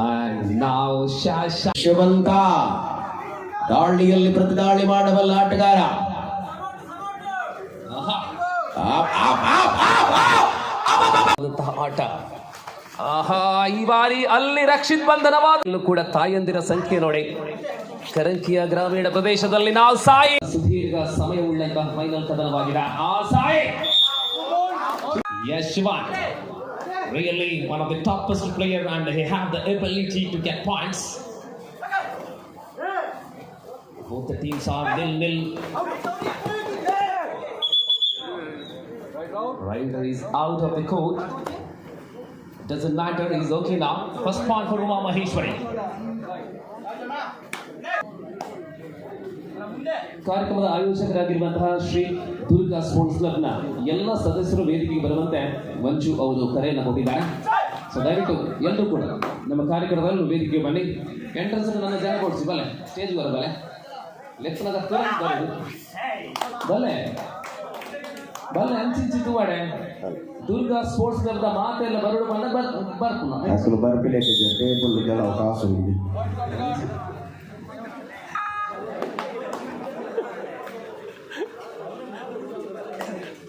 And now Shasha. ಶಿವಂತ ದಾಳಿಯಲ್ಲಿ ಪ್ರತಿದಾಳಿ ಮಾಡಬಲ್ಲ ಆಟಗಾರ. ಆಟ ಆಹಾ, ಈ ಬಾರಿ ಅಲ್ಲಿ ರಕ್ಷಿತ್ ಬಂಧನವಾದ ಕೂಡ ತಾಯಂದಿರ ಸಂಖ್ಯೆ ನೋಡಿ ಕರಂಕಿಯ ಗ್ರಾಮೀಣ ಪ್ರದೇಶದಲ್ಲಿ ನಾವು ಸಾಯಿ ಸುದೀರ್ಘ ಸಮಯ ಉಳ್ಳಂತಹ ಫೈನಲ್ ಕದನವಾಗಿದೆ ಆ Sai Yashwant really one of the toughest player and he have the ability to get points both the teams are nil nil Ryder is out of the court doesn't matter he's okay now first point for Uma Maheshwari ಕಾರ್ಯಕ್ರಮದ ಆಯೋಜಕರಾಗಿರುವಂತಹ Shri Durga sports ಕ್ಲಬ್ನ ಎಲ್ಲ ಸದಸ್ಯರು ವೇದಿಕೆಗೆ ಬರುವಂತೆ ಮಂಜು ಅವರು ಕರೆಯನ್ನು ಕೊಟ್ಟಿದ್ದಾರೆ. So ದಯವಿಟ್ಟು ಎಲ್ಲರೂ ಕೂಡ ನಮ್ಮ ಕಾರ್ಯಕ್ರಮವನ್ನು ವೇದಿಕೆಗೆ ಬನ್ನಿ ಎಂಟ್ರೆನ್ಸ್ ನನ್ನ ಜನ ಕೊಡಿಸಿ, ಬಲೆ ಸ್ಟೇಜ್ ಬರ ಬಲ್ಲೆ ಲೆಕ್ಕನದ ಬಲೆ. ಬಲೆ ಅಂಚಿಂಚಿದ್ದು ಮಾಡೆ. ದುರ್ಗಾ ಸ್ಪೋರ್ಟ್ಸ್ ಕ್ಲಬ್ದ ಮಾತೆಲ್ಲ ಬರಡು ಬಂದ ಬರ್ತು ಬರ್ತು ಬರ್ಪಿಲ್ಲ ಟೇಬಲ್ ಅವಕಾಶ ಇದೆ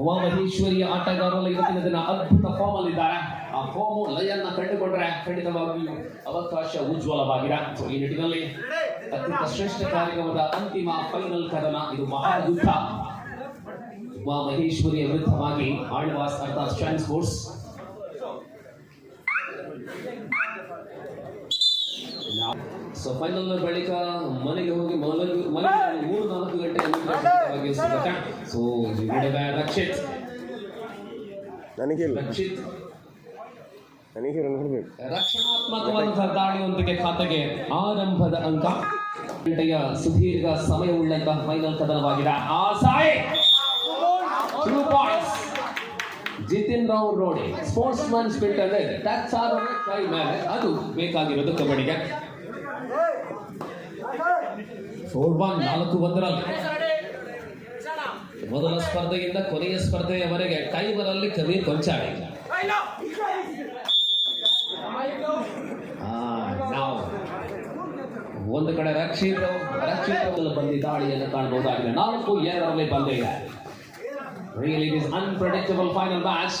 ಉಮಾ ಆಟಗಾರರಲ್ಲಿ ಆಟಗಾರರು ಇವತ್ತಿನ ದಿನ ಅದ್ಭುತ ಫಾರ್ಮ್ ಅಲ್ಲಿದ್ದಾರೆ ಆ ಫಾರ್ಮ್ ಲಯನ್ನ ಕಂಡುಕೊಂಡ್ರೆ ಖಂಡಿತವಾಗಿಯೂ ಅವಕಾಶ ಉಜ್ವಲವಾಗಿದೆ ಸೊ ಈ ನಿಟ್ಟಿನಲ್ಲಿ ಅತ್ಯಂತ ಶ್ರೇಷ್ಠ ಕಾರ್ಯಕ್ರಮದ ಅಂತಿಮ ಫೈನಲ್ ಕದನ ಇದು ಮಹಾಯುದ್ಧ. ಮಹೇಶ್ವರಿಯ ವಿರುದ್ಧವಾಗಿ ಆಳ್ವಾಸ್ ಅರ್ಥಾತ್ ಸ್ಟ್ಯಾಂಡ್ ಸ್ಪೋರ್ಟ್ಸ್ ಸೊ ಫೈನಲ್ ಬಳಿಕ ಮನೆಗೆ ಹೋಗಿ ಮಲಗಿ ಮಲಗಿ ಮೂರು ನಾಲ್ಕು ಗಂಟೆ ಸೊ ರಕ್ಷಿತ್. ನನಗಿಲ್ಲ. ರಕ್ಷಿತ್. ನನಗೆ ನೋಡ್ಬೇಕು. ರಕ್ಷಣಾತ್ಮಕವಾದಂತಹ ದಾಳಿಯೊಂದಿಗೆ ಖಾತೆಗೆ ಆರಂಭದ ಅಂಕ. ಗಂಟೆಯ ಸುದೀರ್ಘ ಸಮಯವುಳ್ಳಂತಹ ಫೈನಲ್ ಕದನವಾಗಿದೆ. ಆ ಸಾಯಿ! ಟೂ ಪಾಯಿಂಟ್ಸ್ ಜಿತಿನ್ ರಾವ್ ರೋಡಿ ಸ್ಪೋರ್ಟ್ಸ್ ಮ್ಯಾನ್ ಸ್ಪಿಟ್ ಅಂದ್ರೆ ಟಚ್ ಆದ ಕೈ ಮೇಲೆ ಅದು ಬೇಕಾಗಿರೋದು ಕಬಡ್ಡಿಗೆ. ಫೋರ್ ಒನ್ ನಾಲ್ಕು ಒಂದರಲ್ಲಿ. ಮೊದಲ ಸ್ಪರ್ಧೆಯಿಂದ ಕೊನೆಯ ಸ್ಪರ್ಧೆಯವರೆಗೆ ಕೈವರಲ್ಲಿ ಕಬೀರ್ ಕೊಂಚಾಡಿ ನಾವು ಒಂದು ಕಡೆ ರಕ್ಷಿತ್ ರಕ್ಷಿತ್ ಬಂದಿ ದಾಳಿಯನ್ನು ಕಾಣಬಹುದಾಗಿದೆ ನಾಲ್ಕು ಎರಡರಲ್ಲಿ ಬಂದೇ ಇದೆ Really, it is unpredictable final match.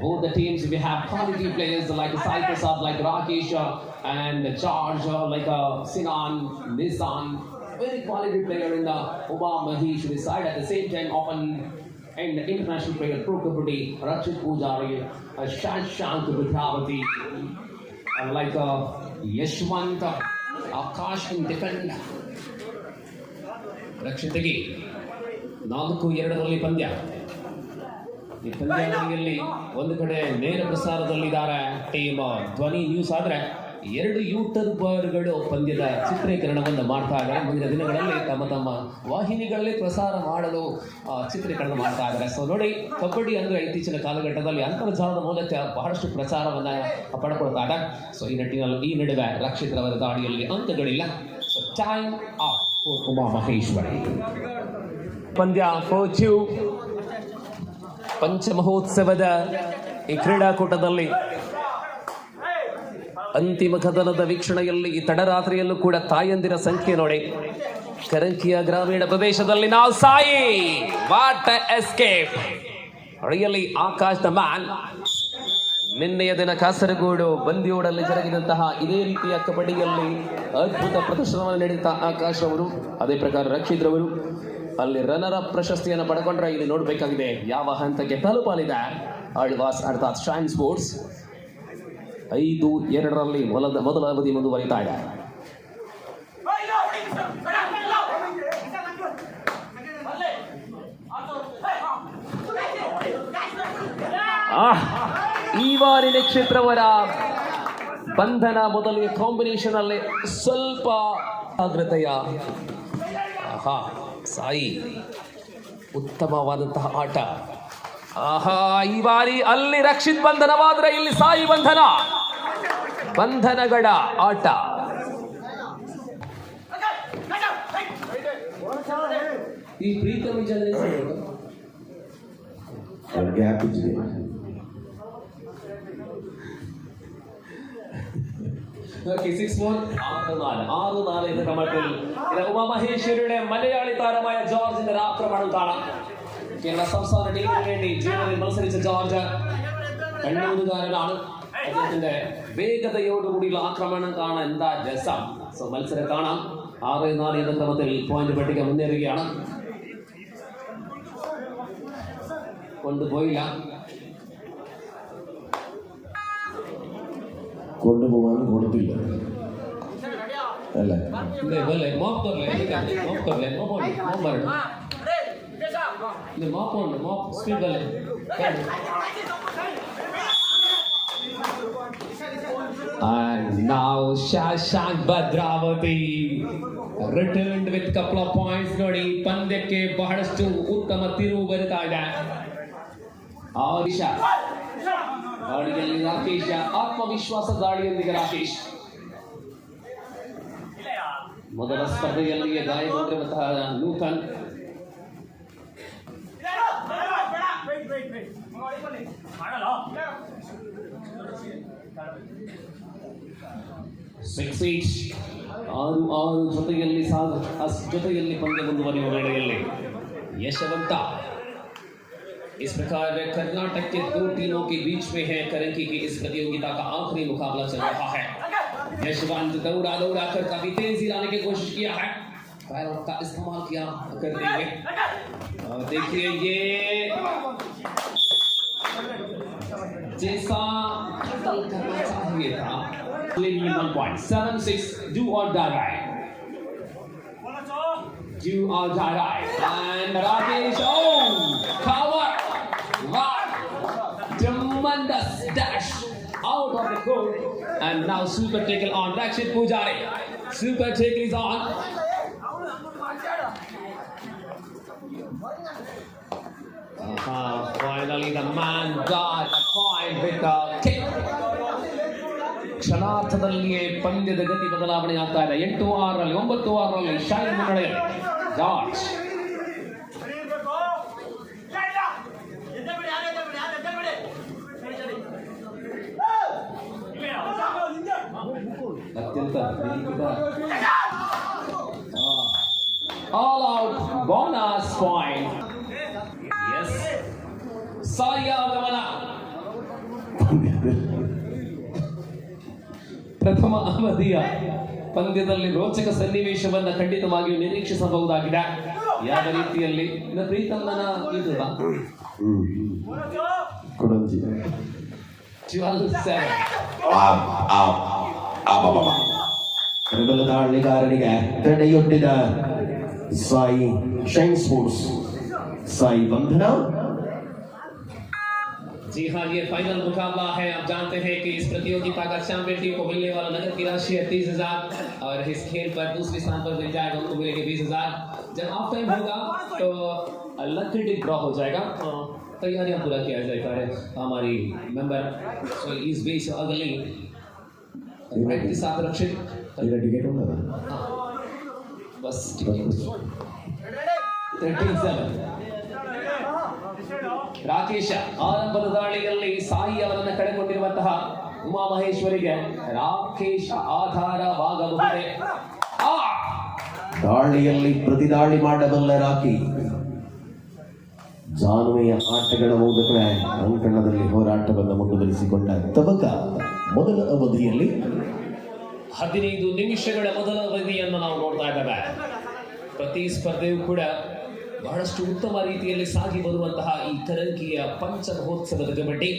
Both the teams, we have quality players like Sai Prasad, like Rakesh, uh, and George, uh, like uh, Sinan, Nissan. Very quality player in the Uba should side. At the same time, often and international player Pro Kabaddi, Rachid Pujari, uh, Shashank Bhutavati, uh, like uh, Yashwant, uh, Akash in defend. ರಕ್ಷಿತೆಗೆ ನಾಲ್ಕು ಎರಡರಲ್ಲಿ ಪಂದ್ಯ ಈ ಪಂದ್ಯಾವಳಿಯಲ್ಲಿ ಒಂದು ಕಡೆ ನೇರ ಪ್ರಸಾರದಲ್ಲಿದ್ದಾರೆ team ಧ್ವನಿ news ಆದ್ರೆ ಎರಡು ಯೂಟ್ಯೂಬರ್ಗಳು ಪಂದ್ಯದ ಚಿತ್ರೀಕರಣವನ್ನು ಮಾಡ್ತಾ ಇದ್ದಾರೆ. ಮುಂದಿನ ದಿನಗಳಲ್ಲಿ ತಮ್ಮ ತಮ್ಮ ವಾಹಿನಿಗಳಲ್ಲಿ ಪ್ರಸಾರ ಮಾಡಲು ಚಿತ್ರೀಕರಣ ಮಾಡ್ತಾ ಇದ್ದಾರೆ. ಸೊ ನೋಡಿ, ಕಬಡ್ಡಿ ಅಂದರೆ ಇತ್ತೀಚಿನ ಕಾಲಘಟ್ಟದಲ್ಲಿ ಅಂತರ್ಜಾಲದ ಮೂಲಕ ಬಹಳಷ್ಟು ಪ್ರಸಾರವನ್ನು ಪಡ್ಕೊಳ್ತಾ ಇದೆ. ಸೊ ಈ ನಿಟ್ಟಿನಲ್ಲಿ, ಈ ನಡುವೆ ರಕ್ಷಿತ್ರವರ ದಾಳಿಯಲ್ಲಿ ಅಂಕಗಳಿಲ್ಲ so time off Uma Maheshwari ಪಂದ್ಯ ಪಂಚಮಹೋತ್ಸವದ ಈ ಕ್ರೀಡಾಕೂಟದಲ್ಲಿ ಅಂತಿಮ ಕದನದ ವೀಕ್ಷಣೆಯಲ್ಲಿ ಈ ತಡರಾತ್ರಿಯಲ್ಲೂ ಕೂಡ ತಾಯಂದಿರ ಸಂಖ್ಯೆ ನೋಡಿ. ಕರಂಕಿಯ ಗ್ರಾಮೀಣ ಪ್ರದೇಶದಲ್ಲಿ ನಾವು Sai. What escape really Akash the man. ನಿನ್ನೆಯ ದಿನ ಕಾಸರಗೋಡು ಬಂದಿಯೋಡಲ್ಲಿ ಜರುಗಿದಂತಹ ಇದೇ ರೀತಿಯ ಕಬಡ್ಡಿಯಲ್ಲಿ ಅದ್ಭುತ ಪ್ರದರ್ಶನವನ್ನು ನೀಡಿದ ಆಕಾಶ್ ಅವರು ಅದೇ ಪ್ರಕಾರ ರಕ್ಷಿತ್ ರವರು ಅಲ್ಲಿ ರನ್ನರ್ ಪ್ರಶಸ್ತಿಯನ್ನು ಪಡ್ಕೊಂಡ್ರೆ ಇಲ್ಲಿ ನೋಡಬೇಕಾಗಿದೆ ಯಾವ ಹಂತಕ್ಕೆ ತಲುಪಲಿದೆ. ಅಳ್ವಾಸ್ ಅರ್ಥಾತ್ ಶೈನ್ ಸ್ಪೋರ್ಟ್ಸ್ ಐದು, ಎರಡರಲ್ಲಿ ಮೊದಲ ಮೊದಲ ಅವಧಿ ಮುಂದುವರಿತಾ ಇದೆ. ಈ ಬಾರಿ ನಕ್ಷತ್ರವರ ಬಂಧನ ಮೊದಲಿಗೆ ಕಾಂಬಿನೇಷನ್ ಅಲ್ಲಿ ಸ್ವಲ್ಪ ಆಗ್ರತೆಯ ಆಹಾ, ಸಾಯಿ, ಉತ್ತಮವಾದಂತಹ ಆಟ. ಆಹಾ, ಈ ಬಾರಿ ಅಲ್ಲಿ ರಕ್ಷಿತ್ ಬಂಧನವಾದ್ರೆ ಇಲ್ಲಿ ಸಾಯಿ ಬಂಧನ. ಬಂಧನಗಳ ಆಟ ಈ ಪ್ರೀತಮ್ ಗ್ಯಾಪ್ ಇಟ್ಟಿದೆ ഓക്കെ സിക്സ് ഫോർ ആറ് നാല് ആറ് നാല് എന്ന ക്രമത്തിൽ ഇത് ഉമാമഹേശ്വരിയുടെ മലയാളി താരമായ ജോർജിന്റെ ഒരു ആക്രമണം കാണാം കേരള സംസ്ഥാന ടീമിന് വേണ്ടി ജൂനിയറിൽ മത്സരിച്ച ജോർജ് കണ്ണൂരുകാരനാണ് അദ്ദേഹത്തിന്റെ വേഗതയോടുകൂടിയുള്ള ആക്രമണം കാണാൻ എന്താ രസം സോ മത്സരം കാണാം ആറ് നാല് എന്ന ക്രമത്തിൽ പോയിന്റ് പട്ടിക മുന്നേറുകയാണ് കൊണ്ടുപോയില്ല കൊണ്ടുപോകാൻ കൊടുത്തില്ല അല്ലേ ഇല്ലേ, ഇല്ലേ, മോപ്പ് തരല്ലേ, എനിക്കറിയാം. മോപ്പ് തരല്ലേ, മോപ്പ് ഉണ്ട്, മോപ്പ് വരണം. ഇല്ലേ, മോപ്പ് ഉണ്ട്, മോപ്പ് സ്പീഡ് അല്ലേ And now Shashank Badravati returned with couple of points. ನೋಡಿ, ಪಂದ್ಯಕ್ಕೆ ಬಹಳಷ್ಟು ಉತ್ತಮ ತಿರುವು ಬರುತ್ತಾ ಇದೆ. ಆರಿಷ ದಾಳಿಯಲ್ಲಿ ರಾಕೇಶ್. ಆತ್ಮವಿಶ್ವಾಸ ದಾಳಿಯೊಂದಿಗೆ ರಾಕೇಶ್. ಮೊದಲ ಸ್ಪರ್ಧೆಯಲ್ಲಿಯೇ ಗಾಯಗೊಂಡಿರುವಂತಹ ನೂತನ್ ಸಿಕ್ಸ್ ಏಟ್ ಆರು ಆರು ಜೊತೆಯಲ್ಲಿ ಸಾಗ ಅಸ್ ಜೊತೆಯಲ್ಲಿ ಪಂದ್ಯ ಮುಂದುವರಿಯುವ ವೇಳೆಯಲ್ಲಿ यशवंत इस प्रकार कर्नाटक के दो टीमों के बीच में है करंकी की इस प्रतियोगिता का आखिरी मुकाबला चल रहा है यशवंत दौड़ा दौड़ा कर काफी तेजी लाने की कोशिश किया है पैरों का इस्तेमाल किया करते हुए और देखिए ये जैसा कतल करना चाहिए था Clearly one point. Seven six. Do or die right. Do or die right. And Rakesh. Oh, cover. Wow. Tremendous dash out of the court. And now super tackle on Rakshit Pujari. Super tackle is on. Uh-huh. Finally, the man got a point with the kick. ಕ್ಷಣಾರ್ಥದಲ್ಲಿಯೇ ಪಂದ್ಯದ ಗತಿ ಬದಲಾವಣೆ ಆಗ್ತಾ ಇದೆ ಎಂಟು ಆರರಲ್ಲಿ ಒಂಬತ್ತು ಆರರಲ್ಲಿ shine ಮುನ್ನಡೆಯಲ್ಲಿ George ಅತ್ಯಂತ all out bonus point S Sai ಆಗಮನ ಪ್ರಥಮ ಅವಧಿಯ ಪಂದ್ಯದಲ್ಲಿ ರೋಚಕ ಸನ್ನಿವೇಶವನ್ನ ಖಂಡಿತವಾಗಿಯೂ ನಿರೀಕ್ಷಿಸಬಹುದಾಗಿದೆ ಯಾವ ರೀತಿಯಲ್ಲಿ ಪ್ರೀತಮ್ಮನ. ಪ್ರಬಲ ದಾಳಿಗಾರನಿಗೆ ತಡೆಯೊಡ್ಡಿದ ಸಾಯಿ ಶೈನ್ ಸ್ಪೋರ್ಟ್ಸ್ ಸಾಯಿ ಬಂಧನ जी हाँ ये फाइनल मुकाबला है। आप जानते हैं कि इस प्रतियोगिता का चैंपियन टीम को मिलने वाला नगद की राशि है तीस हज़ार और इस खेल पर दूसरे स्थान पर मिल जाएगा उनको मिलेगी बीस हज़ार। जब हाफ़ टाइम होगा तो लकड़ी डिक ड्रॉ हो जाएगा। तैयारियाँ पूरा किया जाएगा हमारी मेंबर तो इस बीच अगली प्रैक्टिस साथ रक्षित टिकट होगा हाँ। बस टिकट ರಾಕೇಶ ಆರಂಭದ ದಾಳಿಯಲ್ಲಿ ಸಾಯಿ ಅವರನ್ನು ಕಳೆಕೊಂಡಿರುವಂತಹ ಉಮಾಮಹೇಶ್ವರಿಗೆ ರಾಕೇಶ ಆಧಾರವಾಗಬಹುದೇ? ಆ! ದಾಳಿಯಲ್ಲಿ ಪ್ರತಿದಾಳಿ ಮಾಡಬಲ್ಲ ರಾಕಿ. ಜಾನುವೆಯ ಆಟಗಳ ಮೂಲಕ ಅಂಕಣದಲ್ಲಿ ಹೋರಾಟವನ್ನು ಮುಂದುವರಿಸಿಕೊಂಡ ತಬಕ ಮೊದಲ ಅವಧಿಯಲ್ಲಿ ಹದಿನೈದು ನಿಮಿಷಗಳ ಮೊದಲ ಅವಧಿಯನ್ನು ನಾವು ನೋಡ್ತಾ ಇದ್ದೇವೆ. ಪ್ರತಿ ಸ್ಪರ್ಧೆಯೂ ಕೂಡ ಬಹಳಷ್ಟು ಉತ್ತಮ ರೀತಿಯಲ್ಲಿ ಸಾಗಿ ಬರುವಂತಹ ಈ ಕರಂಕಿಯ ಪಂಚ ಮಹೋತ್ಸವದ ಕಬಡ್ಡಿ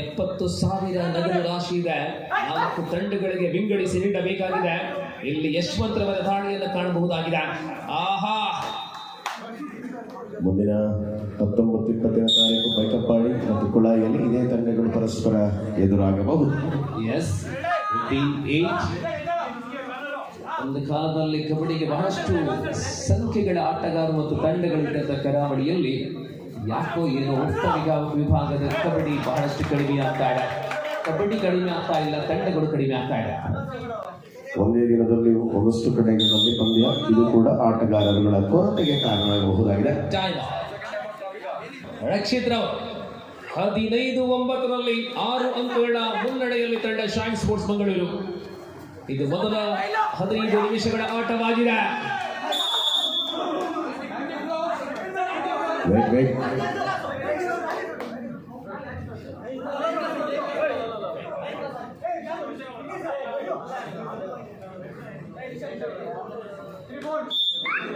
ಎಪ್ಪತ್ತು ಸಾವಿರ ನಗರ ರಾಶಿ ಇದೆ ನಾಲ್ಕು ತಂಡಗಳಿಗೆ ವಿಂಗಡಿಸಿ ನೀಡಬೇಕಾಗಿದೆ ಇಲ್ಲಿ ಯಶವಂತರವರ ದಾಳಿಯನ್ನು ಕಾಣಬಹುದಾಗಿದೆ. ಆಹಾ! ಮುಂದಿನ ಹತ್ತೊಂಬತ್ತು ಇಪ್ಪತ್ತನೇ ತಾರೀಕು ಬೈಕಪ್ಪಾಡಿ ಮತ್ತು ಕುಳಾಯಿಯಲ್ಲಿ ಇದೇ ತಂಡಗಳು ಪರಸ್ಪರ ಎದುರಾಗಬಹುದು. ಎಸ್ ಏಟ್ ಒಂದು ಕಾಲದಲ್ಲಿ ಕಬಡ್ಡಿಗೆ ಬಹಳಷ್ಟು ಸಂಖ್ಯೆಗಳ ಆಟಗಾರರು ಮತ್ತು ತಂಡಗಳಿದ್ದಂಥ ಕರಾವಳಿಯಲ್ಲಿ ಯಾಕೋ ಏನೋ ವಿಭಾ- ವಿಭಾಗದ ಕಬಡ್ಡಿ ಬಹಳಷ್ಟು ಕಡಿಮೆ ಆಗ್ತಾ ಇದೆ. ಕಬಡ್ಡಿ ಕಡಿಮೆ ಆಗ್ತಾ ಇಲ್ಲ ತಂಡಗಳು ಕಡಿಮೆ ಆಗ್ತಾ ಇದೆ. ಒಂದೇ ದಿನದಲ್ಲಿ ಒಂದಷ್ಟು ಕಡೆಗಳಲ್ಲಿ ಪಂದ್ಯ. ಇದು ಕೂಡ ಆಟಗಾರರುಗಳ ಕೊರತೆಗೆ ಕಾರಣವಾಗಬಹುದಾಗಿದೆ. ರಕ್ಷಿತ್ ರಾವ್ ಹದಿನೈದು ಒಂಬತ್ತರಲ್ಲಿ ಆರು ಅಂಕಗಳ ಮುನ್ನಡೆಯಲ್ಲಿ ತಂಡ ಶಾಂಗ್ ಸ್ಪೋರ್ಟ್ಸ್ ಮಂಗಳೂರು. ಇದು ಮೊದಲ ಹದಿನೈದು ನಿಮಿಷಗಳ ಆಟವಾಗಿದೆ.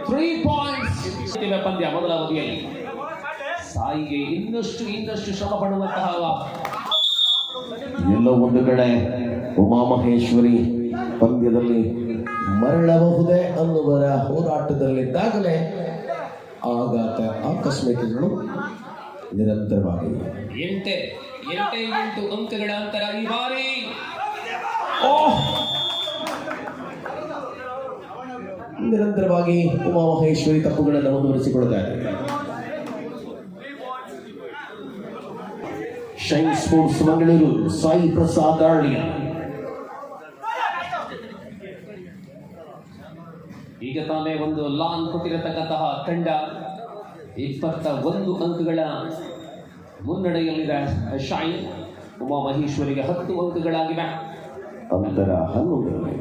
ತ್ರೀ ಪಾಯಿಂಟ್ಸ್ ಪಂದ್ಯ ಮೊದಲ ಅವಧಿಯಲ್ಲಿ. ಸಾಯಿಗೆ ಇನ್ನಷ್ಟು ಇನ್ನಷ್ಟು ಶ್ರಮ ಪಡುವಂತಹ ಎಲ್ಲೋ ಒಂದು ಕಡೆ ಉಮಾಮಹೇಶ್ವರಿ ಪಂದ್ಯದಲ್ಲಿ ಮರಳಬಹುದೇ ಅನ್ನುವರ ಹೋರಾಟದಲ್ಲಿದ್ದಾಗಲೇ ಆಘಾತ ಆಕಸ್ಮಿಕಗಳು ನಿರಂತರವಾಗಿ. ಎಂಟೆ ಎಂಟೆ ಎಂಟು ಅಂಕಗಳ ಅಂತರ ಈ ಬಾರಿ. ನಿರಂತರವಾಗಿ ಉಮಾಮಹೇಶ್ವರಿ ತಪ್ಪುಗಳನ್ನು ಮುಂದುವರಿಸಿಕೊಳ್ಳುತ್ತಾರೆ ಶೈನ್ ಸ್ಪೋರ್ಟ್ಸ್ ಮಂಗಳೂರು ಸಾಯಿ ಪ್ರಸಾದ್ ಆಳ್ಯ ಒಂದು ಲಾನ್ ಕೊಟ್ಟಿರತಕ್ಕಂತಹ ತಂಡ ಇಪ್ಪತ್ತ ಒಂದು ಅಂಕಗಳ ಮುನ್ನಡೆಯಲ್ಲಿದೆ. ಶಾಯಿ ಉಮಾ ಮಹೇಶ್ವರಿಗೆ ಹತ್ತು ಅಂಕಗಳಾಗಿವೆ. ಅಂತರ ಹನ್ನೊಂದರಲ್ಲಿ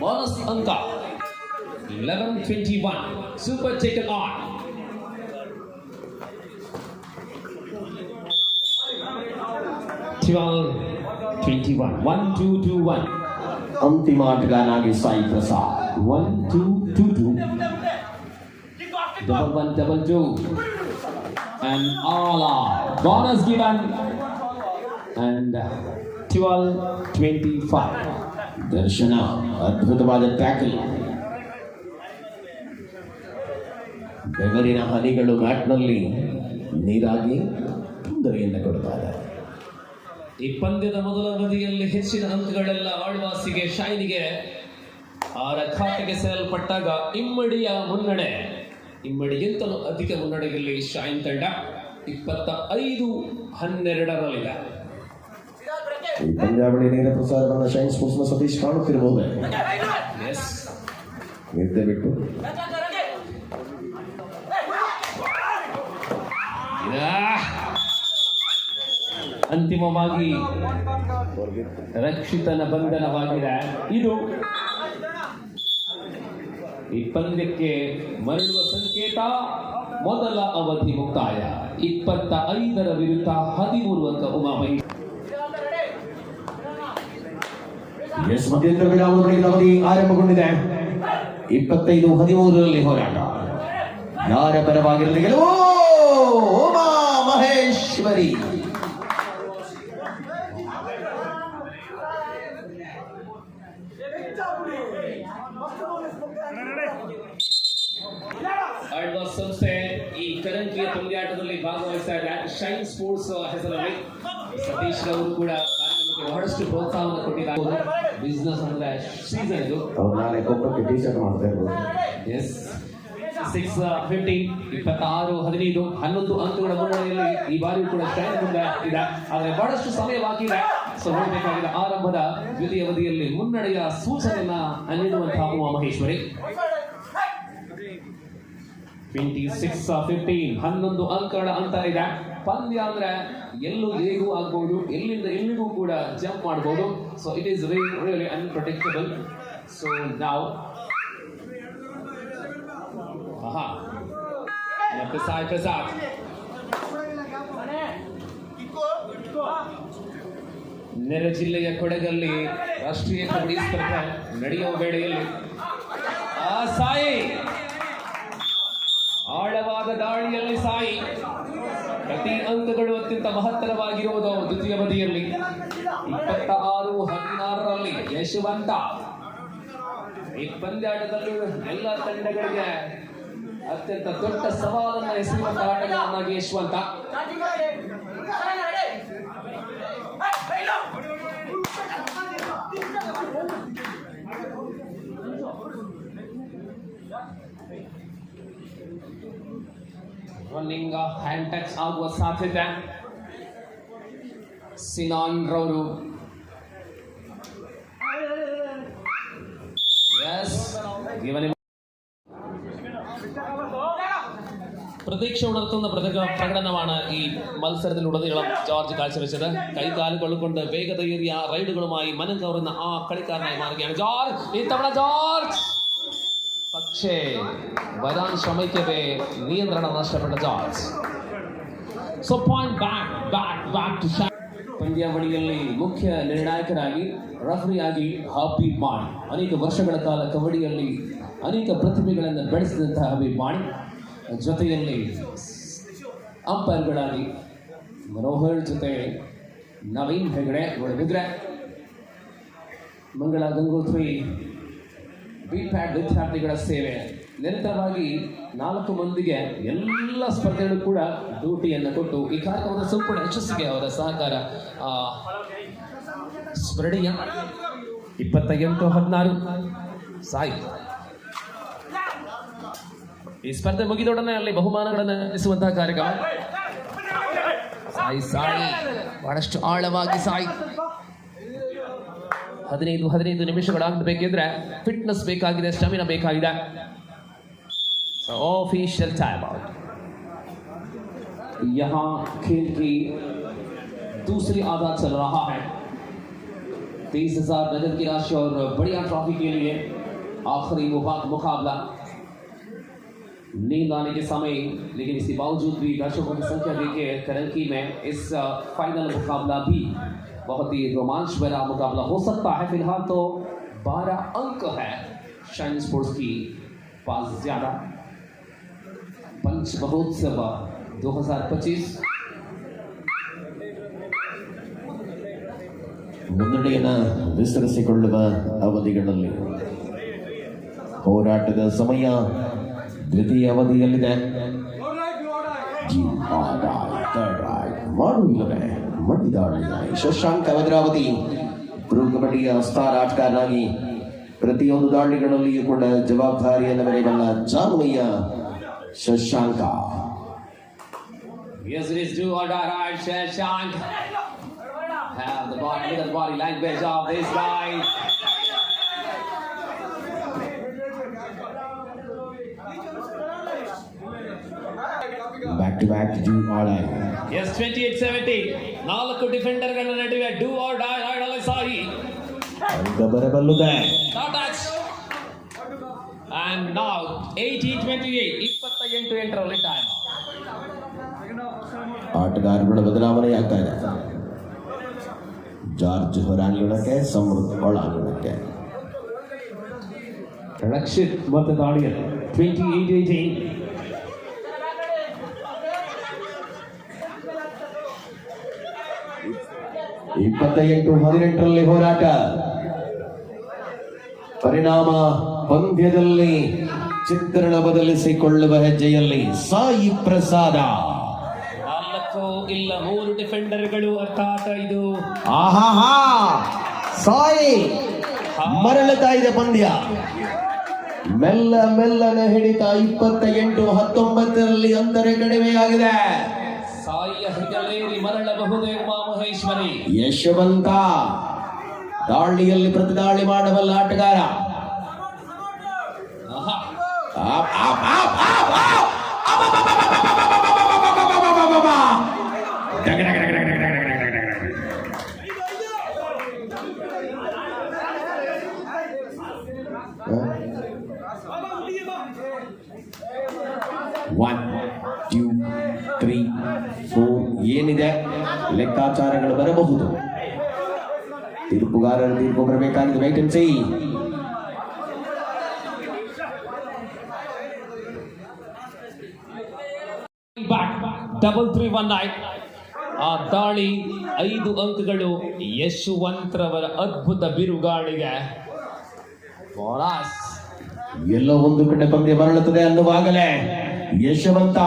ಬೋನಸ್ ಅಂಕ. Eleven twenty one super taken on twelve twenty one one two two one ಅಂತಿಮ ಆಟಗಾರನಾಗಿ Sai Prasad One, two, two, two. Double one, double two. And all out. Bonus given. And uh, 12, 25. ದರ್ಶನ ಅದ್ಭುತವಾದ ಟ್ಯಾಕಲ್ ಬೆವರಿನ ಹನಿಗಳು ಮ್ಯಾಟ್ನಲ್ಲಿ ನೀರಾಗಿ ತೊಂದರೆಯನ್ನು ಕೊಡ್ತಾರೆ ಈ ಪಂದ್ಯದ ಮೊದಲ ಅವಧಿಯಲ್ಲಿ ಹೆಚ್ಚಿನ ಅಂಕಗಳೆಲ್ಲ ಆಳ್ವಾಸಿಗೆ ಶೈನಿಗೆ ಆ ಖಾತೆಗೆ ಸೇರಲ್ಪಟ್ಟಾಗ ಇಮ್ಮಡಿಯ ಮುನ್ನಡೆ ಇಮ್ಮಡಿಗಿಂತಲೂ ಅಧಿಕ ಮುನ್ನಡೆಯಲ್ಲಿ ಶೈನ್ ತಂಡ ಇಪ್ಪತ್ತ ಐದು ಹನ್ನೆರಡರಲ್ಲಿದೆ ಪಂದ್ಯಾವಳಿ ನೇರ ಪ್ರಸಾರವನ್ನು ಶೈನ್ ಸ್ಪೋರ್ಟ್ಸ್ನ ಸತೀಶ್ ಕಾಣುತ್ತಿರಬಹುದು? ನಿದ್ದೆ ಬಿಟ್ಟು. ಅಂತಿಮವಾಗಿ ರಕ್ಷಿತನ ಬಂಧನವಾಗಿದೆ. ಇದು ಈ ಪಂದ್ಯಕ್ಕೆ ಮರಳುವ ಸಂಕೇತ. ಮೊದಲ ಅವಧಿ ಮುಕ್ತಾಯ. ಇಪ್ಪತ್ತ ಐದರ ವಿರುದ್ಧ ಹದಿಮೂರು ಅಂಕ ಉಮಾಮಹಿ. ಎಸ್ ಮಧ್ಯಂತರ ವಿರಾಮ ಬಳಿಕ ಅವಧಿ ಆರಂಭಗೊಂಡಿದೆ. ಇಪ್ಪತ್ತೈದು ಹದಿಮೂರರಲ್ಲಿ ಹೋರಾಟ. ಯಾರ ಪರವಾಗಿರಲಿ ಗೆಲುವು. ಉಮಾ ಮಹೇಶ್ವರಿ ಆಳ್ವಾಸ್ ಸಂಸ್ಥೆ ಈ ಕರಂಕಿಯ ಪಂದ್ಯಾಟದಲ್ಲಿ ಭಾಗವಹಿಸ್ತಾ ಇದೆ ಶೈನ್ ಸ್ಪೋರ್ಟ್ಸ್ ಹೆಸರಲ್ಲಿ ಸತೀಶ್ ಅವರು ಕೂಡ ಬಹಳಷ್ಟು ಪ್ರೋತ್ಸಾಹವನ್ನು ಕೊಟ್ಟಿದ್ದಾರೆ. ಬಿಸ್ನೆಸ್ ಅಂದ್ರೆ ಸೀಸನ್ ಇದು. ನಾಳೆ ಕೊಪ್ಪಕ್ಕೆ ಟೀ ಶರ್ಟ್ ಮಾಡ್ತಾ ಇರ್ಬೋದು. ಎಸ್ ಸಿಕ್ಸ್ ಫಿಫ್ಟೀನ್ ಇಪ್ಪತ್ತಾರು ಹದಿನೈದು ಹನ್ನೊಂದು ಅಂಕಗಳ ಮುನ್ನಡೆಯಲ್ಲಿ ಈ ಬಾರಿಯೂ ಕೂಡ ಶೈನ್ ಮುಂದೆ ಇದೆ ಆದರೆ ಬಹಳಷ್ಟು ಸಮಯ ಬಾಕಿ ಇದೆ ಸೊ ನೋಡಬೇಕಾಗಿದೆ ಆರಂಭದ ದ್ವಿತೀಯ ಅವಧಿಯಲ್ಲಿ ಮುನ್ನಡೆಯ ಸೂಚನೆಯನ್ನ ನೀಡುವಂತಹ Uma Maheshwari. Twenty six fifteen ಹನ್ನೊಂದು ಅಂಕಗಳ ಅಂತ ಇದೆ. ಪಂದ್ಯ ಅಂದ್ರೆ ಎಲ್ಲೂ ಹೇಗೂ ಆಗ್ಬಹುದು ಎಲ್ಲಿಂದ ಎಲ್ಲಿಗೂ ಕೂಡ ಜಂಪ್ ಮಾಡಬಹುದು so it is really unprotectable so ನಾವು ಆಹಾ ಸಾಕ್ ಸಾಯ್ ಪ್ರಸಾದ್ ನೆರೆ ಜಿಲ್ಲೆಯ ಕೊಡಗಲ್ಲಿ ರಾಷ್ಟ್ರೀಯ ಕಬಡ್ಡಿ ಸ್ಪರ್ಧೆ ನಡೆಯುವ ವೇಳೆಯಲ್ಲಿ ಆ ಸಾಯಿ, ಆಳವಾದ ದಾಳಿಯಲ್ಲಿ ಸಾಯಿ, ಪ್ರತಿ ಅಂಕಗಳು ಅತ್ಯಂತ ಮಹತ್ತರವಾಗಿರುವುದು ದ್ವಿತೀಯ ಬದಿಯಲ್ಲಿ. ಇಪ್ಪತ್ತ ಆರು ಹದಿನಾರರಲ್ಲಿ ಯಶವಂತ. ಈ ಪಂದ್ಯಾಟದಲ್ಲೂ ಎಲ್ಲ ತಂಡಗಳಿಗೆ ಅತ್ಯಂತ ದೊಡ್ಡ ಸವಾಲನ್ನು ಎಸೆಯುವಂತಹ ಆಟಗಾರನಾಗಿ ಯಶವಂತ. ರನ್ನಿಂಗ್ ಹ್ಯಾಂಡ್ ಟಚ್ ಆಗುವ ಸಾಧ್ಯತೆ ಸಿನಾನ್ ರವರು ಎಸ್ ಇವನೇ പ്രതീക്ഷ ഉണർത്തുന്ന പ്രക- പ്രകടനമാണ് ഈ മത്സരത്തിലുടനീളം ജോർജ് കാഴ്ചവെച്ചത് കൈകാലുകൾ കൊണ്ട് വേഗതയേറിയ റൈഡുകളുമായി മനം കവറുന്ന ആ കളിക്കാരനായി മാറുകയാണ് ജോർജ് ഇത്തവണ ജോർജ് ಛೇ ವೈದಾನ್ ಶ್ರಮಿಕೆಗೆ ನಿಯಂತ್ರಣ ನಷ್ಟಪಟ್ಟ George so point back back back to shot ಪಂದ್ಯಾವಳಿಯಲ್ಲಿ ಮುಖ್ಯ ನಿರ್ಣಾಯಕರಾಗಿ ರೆಫರಿಯಾಗಿ ಹಬೀಬ್ ಮಾಡಿ ಅನೇಕ ವರ್ಷಗಳ ಕಾಲ ಕಬಡ್ಡಿಯಲ್ಲಿ ಅನೇಕ ಪ್ರತಿಭೆಗಳನ್ನು ಬೆಳೆಸಿದಂತಹ ಹಬೀಬ್ ಮಾಡಿ ಜೊತೆಯಲ್ಲಿ ಅಂಪೈರ್ಗಳಾಗಿ ಮನೋಹರ್ ಜೊತೆ ನವೀನ್ ಹೆಗಡೆ ಹೆಗಡೆ ಮಂಗಳ ಗಂಗೋತ್ರಿ ಬಿ ಪ್ಯಾಡ್ ವಿದ್ಯಾರ್ಥಿಗಳ ಸೇವೆ. ನಿರಂತರವಾಗಿ ನಾಲ್ಕು ಮಂದಿಗೆ ಎಲ್ಲ ಸ್ಪರ್ಧೆಗಳು ಕೂಡ ಡ್ಯೂಟಿಯನ್ನು ಕೊಟ್ಟು ಈ ಕಾರ್ಯಕ್ರಮದ ಸಂಪೂರ್ಣ ಯಶಸ್ಸಿಗೆ ಅವರ ಸಹಕಾರ ಸ್ಮರಣೀಯ. ಇಪ್ಪತ್ತ ಎಂಟು ಹದಿನಾರು. ಸಾಯಿ. ಈ ಸ್ಪರ್ಧೆ ಮುಗಿದೊಡನೆ ಅಲ್ಲಿ ಬಹುಮಾನಗಳನ್ನು ನಡೆಸುವಂತಹ ಕಾರ್ಯಕ್ರಮ. ಸಾಯಿ ಸಾಯಿ. ಬಹಳಷ್ಟು ಆಳವಾಗಿ ಸಾಯಿ. ಹದಿನೈದು ಹದಿನೈದು ನಿಮಿಷಗಳಾಗಬೇಕಿದ್ರೆ ಫಿಟ್ನೆಸ್ ಬೇಕಾಗಿದೆ ಸ್ಟಮಿನಾ ಬೇಕಾಗಿದೆ ऑफिशियल टाइम आउट यहाँ खेल की दूसरी आधा चल रहा है तेईस हजार नगद की राशि और बढ़िया ट्रॉफी के लिए आखिरी मुका- मुकाबला नींद आने के समय लेकिन इसके बावजूद भी दर्शकों की संख्या देखिए करंकी में इस अ, फाइनल मुकाबला भी बहुत ही रोमांच भरा मुकाबला हो सकता है फिलहाल तो 12 अंक है शाइन स्पोर्ट्स की पास ज्यादा पंच महोत्सव 2025 ಮುನ್ನಡೆಯನ್ನ ವಿಸ್ತರಿಸಿಕೊಳ್ಳುವ ಅವಧಿಗಳಲ್ಲಿ ಹೋರಾಟದ ಸಮಯ ದ್ವಿತೀಯ ಅವಧಿಯಲ್ಲಿದೆ ಜಿ, ಆದಾಯ, third right. ಮಾಡುವಿಲ್ಲವೇ ಮಡಿದಾಳಿ Shashanka Bhadravati pro ಕಬಡ್ಡಿಯ star ಆಟಗಾರನಾಗಿ ಪ್ರತಿಯೊಂದು ದಾಳಿಗಳಲ್ಲಿಯೂ ಕೂಡ ಜವಾಬ್ದಾರಿಯನ್ನು ಮೆರೆಯಬಲ್ಲ ಜಾನುಮಯ್ಯ Shashank Yes, it is do or die, right, Shashank. Have the body, look at the body language of this guy. ನಡುವೆ ಡೂ ಆರ್ ಐ ಎಸ್ 2870 ನಾಲ್ಕು ಡಿಫೆಂಡರ್ ಗಳ ನಡುವೆ ಡೂ ಆರ್ ಡೈ ಆಡಲು ಸಾರಿ ಗಬರಬಲ್ಲು they not touch and now 1828 28 ಎಂಟರಲ್ಲಿ time ಆಟಗಾರಗಳ ಬದಲಾವಣೆಯಾಗ್ತಾ ಇದೆ George ಹೊರಾನ್ಗಳಕ್ಕೆ ಸಮೃದ್ಧ ಒಳಾಂಗಣಕ್ಕೆ ರಕ್ಷಿತ್ ಮತ್ತೆ ದಾಳಿಯಲ್ಲಿ ಟ್ವೆಂಟಿ ಏಟ್ ಏಯ್ಟೀನ್ ಇಪ್ಪತ್ತ ಎಂಟು ಹದಿನೆಂಟರಲ್ಲಿ ಹೋರಾಟ. ಪರಿಣಾಮ ಪಂದ್ಯದಲ್ಲಿ ಚಿತ್ರಣ ಬದಲಿಸಿಕೊಳ್ಳುವ ಹೆಜ್ಜೆಯಲ್ಲಿ ಸಾಯಿ ಪ್ರಸಾದ. ನಾಲ್ಕು ಇಲ್ಲ ಮೂರು ಡಿಫೆಂಡರ್ಗಳು ಅರ್ಥಾತ ಇದು ಆಹಾಹಾ! ಸಾಯಿ ಮರಳುತ್ತಾ ಇದೆ ಪಂದ್ಯ. ಮೆಲ್ಲ ಮೆಲ್ಲನೆ ಹಿಡಿತ ಇಪ್ಪತ್ತ ಎಂಟು ಹತ್ತೊಂಬತ್ತರಲ್ಲಿ ಅಂದರೆ ಕಡಿಮೆಯಾಗಿದೆ. ಸಾಯಿಯ ಹಿಗಲೇರಿ ಮರಳಬಹುದೇ ಉಮಾ ಮಹೇಶ್ವರಿ ಯಶವಂತ ದಾಳಿಯಲ್ಲಿ ಪ್ರತಿದಾಳಿ ಮಾಡಬಲ್ಲ ಆಟಗಾರ ಆಹಾ. ಆಪ್, ಲೆಕ್ಕಾಚಾರಗಳು ಬರಬಹುದು. ತೀರ್ಪುಗಾರರ ತೀರ್ಪು ಬರಬೇಕಾಗಿದೆ. Wait and see back double three one nine ಆ ದಾಳಿ ಐದು ಅಂಕಗಳು ಯಶವಂತರವರ ಅದ್ಭುತ ಬಿರುಗಾಳಿಗೆ. ಎಲ್ಲೋ ಒಂದು ಕಡೆ ಪಂದ್ಯ ಮರಳುತ್ತದೆ ಅನ್ನುವಾಗಲೇ ಯಶವಂತ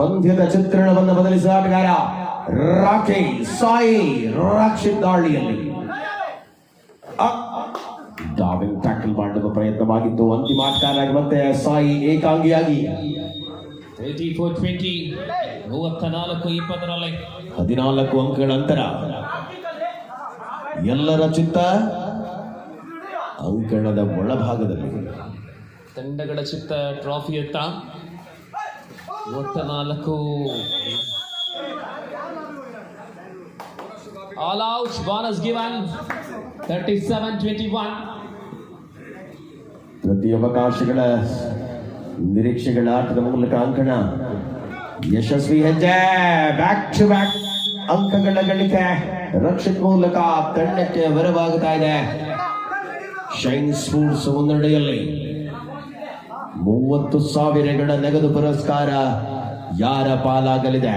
ಪಂದ್ಯದ ಚಿತ್ರಣವನ್ನು ಬದಲಿಸಿದ ಆಟಗಾರ ರಾಕೇಶ್ ಸಾಯಿ ರಕ್ಷಿತ್ ದಾಳಿಯಲ್ಲಿ. ಡಾವಿಂಗ್ ಟ್ಯಾಕಲ್ ಮಾಡುವ ಪ್ರಯತ್ನವಾಗಿತ್ತು ಅಂತಿಮ ಆಟಗಾರರಾಗಿ ಮತ್ತೆ ಸಾಯಿ ಏಕಾಂಗಿಯಾಗಿ. ಹದಿನಾಲ್ಕು ಅಂಕಗಳ ಅಂತರ ಎಲ್ಲರ ಚಿತ್ತ ಅಂಕಣದ ಒಳಭಾಗದಲ್ಲಿ. ತಂಡಗಳ ಚಿತ್ತ ಟ್ರಾಫಿಯತ್ತ ಮೂವತ್ತ ನಾಲ್ಕು all out bonus given thirty seven twenty one ಪ್ರತಿ ಅವಕಾಶಗಳ ನಿರೀಕ್ಷೆಗಳ ಆಟದ ಮೂಲಕ ಅಂಕಣ. ಯಶಸ್ವಿ ಹೆಜ್ಜೆ. ಬ್ಯಾಕ್ ಟು ಬ್ಯಾಕ್ ಅಂಕಗಳ ಗಳಿಕೆ. ರಕ್ಷಿತ್ ಮೂಲಕ ತಂಡಕ್ಕೆ ವರವಾಗುತ್ತಾ ಇದೆ. ಶೈನ್ ಸ್ಪೋರ್ಟ್ಸ್ ಮುನ್ನಡೆಯಲ್ಲಿ ಮೂವತ್ತು ಸಾವಿರಗಳ ನಗದು ಪುರಸ್ಕಾರ ಯಾರ ಪಾಲಾಗಲಿದೆ?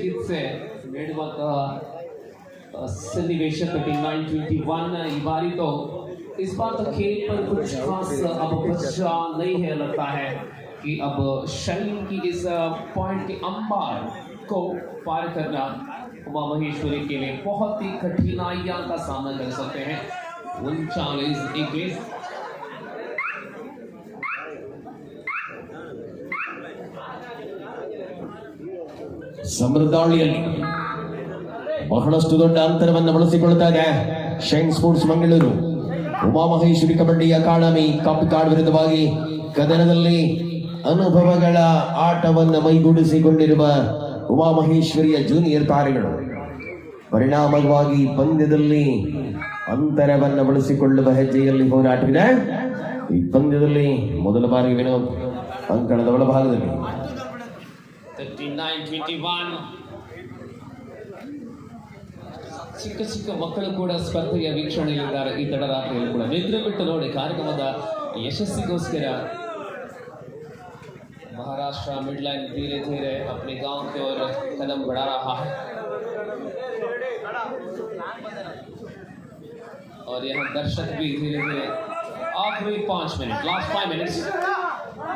se made with uh, uh, सन्निवेशक इबारी uh, तो. इस बार तो खेल पर कुछ खास uh, अब बचा नहीं है लगता है कि अब शहीन की इस uh, पॉइंट के अंबार को पार करना उमा महेश्वरी के लिए बहुत ही कठिनाइयाँ का सामना कर सकते हैं। उनचालीस इक्कीस ಸಮೃದ್ಧಾಳಿಯಲ್ಲಿ ಬಹಳಷ್ಟು ದೊಡ್ಡ ಅಂತರವನ್ನು ಬಳಸಿಕೊಳ್ತಾ ಇದೆ shine sports Mangaluru. Umamaheshwari kabaddi academy Kapikad ವಿರುದ್ಧವಾಗಿ ಕದನದಲ್ಲಿ ಅನುಭವಗಳ ಆಟವನ್ನು ಮೈಗೂಡಿಸಿಕೊಂಡಿರುವ ಉಮಾಮಹೇಶ್ವರಿಯ ಜೂನಿಯರ್ ತಾರೆಗಳು. ಪರಿಣಾಮವಾಗಿ ಪಂದ್ಯದಲ್ಲಿ ಅಂತರವನ್ನು ಬಳಸಿಕೊಳ್ಳುವ ಹೆಜ್ಜೆಯಲ್ಲಿ ಹೋರಾಟವಿದೆ. ಈ ಪಂದ್ಯದಲ್ಲಿ ಮೊದಲ ಬಾರಿಗೆ ವಿನೋದ್ ಅಂಕಣದ ಒಳಭಾಗದಲ್ಲಿ. 39 21 ಚಿಕ್ಕ ಚಿಕ್ಕ ಮಕ್ಕಳು ಕೂಡ ಸ್ಪರ್ಧೆಯ ವೀಕ್ಷಣೆಯಲ್ಲಿದ್ದಾರೆ ಈ ತಡರಾತ್ರಿಯಲ್ಲಿ ಕೂಡ ನಿದ್ರೆ ಬಿಟ್ಟು ನೋಡಿ ಕಾರ್ಯಕ್ರಮದ ಯಶಸ್ಸಿಗೋಸ್ಕರ महाराष्ट्र मिडलाइन धीरे धीरे अपने गांव की ओर कदम बढ़ा रहा है और यहाँ दर्शक भी धीरे धीरे आखिरी पांच minute last five minutes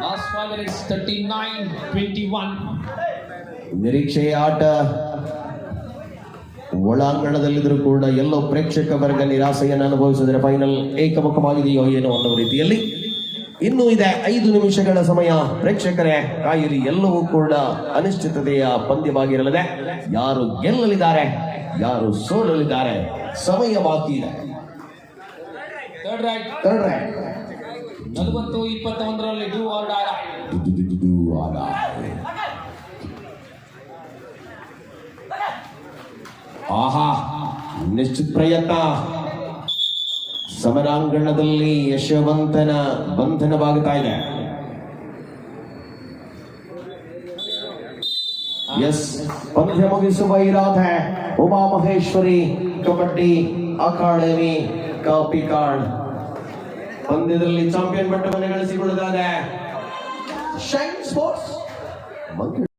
last five minutes thirty nine twenty one ನಿರೀಕ್ಷೆಯ ಆಟ ಒಳಾಂಗಣದಲ್ಲಿದ್ದರೂ ಕೂಡ ಎಲ್ಲೋ ಪ್ರೇಕ್ಷಕ ವರ್ಗ ನಿರಾಸೆಯನ್ನು ಅನುಭವಿಸಿದರೆ ಫೈನಲ್ ಏಕಮುಖವಾಗಿದೆಯೋ ಏನೋ ಅನ್ನೋ ರೀತಿಯಲ್ಲಿ ಇನ್ನೂ ಇದೆ ಐದು ನಿಮಿಷಗಳ ಸಮಯ. ಪ್ರೇಕ್ಷಕರೇ ಕಾಯಿರಿ ಎಲ್ಲವೂ ಕೂಡ ಅನಿಶ್ಚಿತತೆಯ ಪಂದ್ಯವಾಗಿರಲಿದೆ. ಯಾರು ಗೆಲ್ಲಲಿದ್ದಾರೆ ಯಾರು ಸೋಲಲಿದ್ದಾರೆ ಸಮಯ ಬಾಕಿ ಇದೆ. ನಲವತ್ತು ಇಪ್ಪತ್ತೊಂದರಲ್ಲಿ ಡೂ ಆರ್ ನಿಶ್ಚಿತ ಪ್ರಯತ್ನ ಸಮರಾಂಗಣದಲ್ಲಿ ಯಶವಂತನ ಬಂಧನವಾಗುತ್ತಾ ಇದೆ ಎಸ್ ಪಂದ್ಯ ಮುಗಿಸುವ ಇರಾದೆ ಉಮಾ ಮಹೇಶ್ವರಿ ಕಬಡ್ಡಿ ಅಕಾಡೆಮಿ ಕಾಪಿಕಾಡ್ ಪಂದ್ಯದಲ್ಲಿ ಚಾಂಪಿಯನ್ ಪಟ್ಟವನ್ನು ಗಳಿಸಿಕೊಳ್ಳುತ್ತಾರೆ ಶೈನ್ ಸ್ಪೋರ್ಟ್ಸ್ ಮಂಗಳೂರು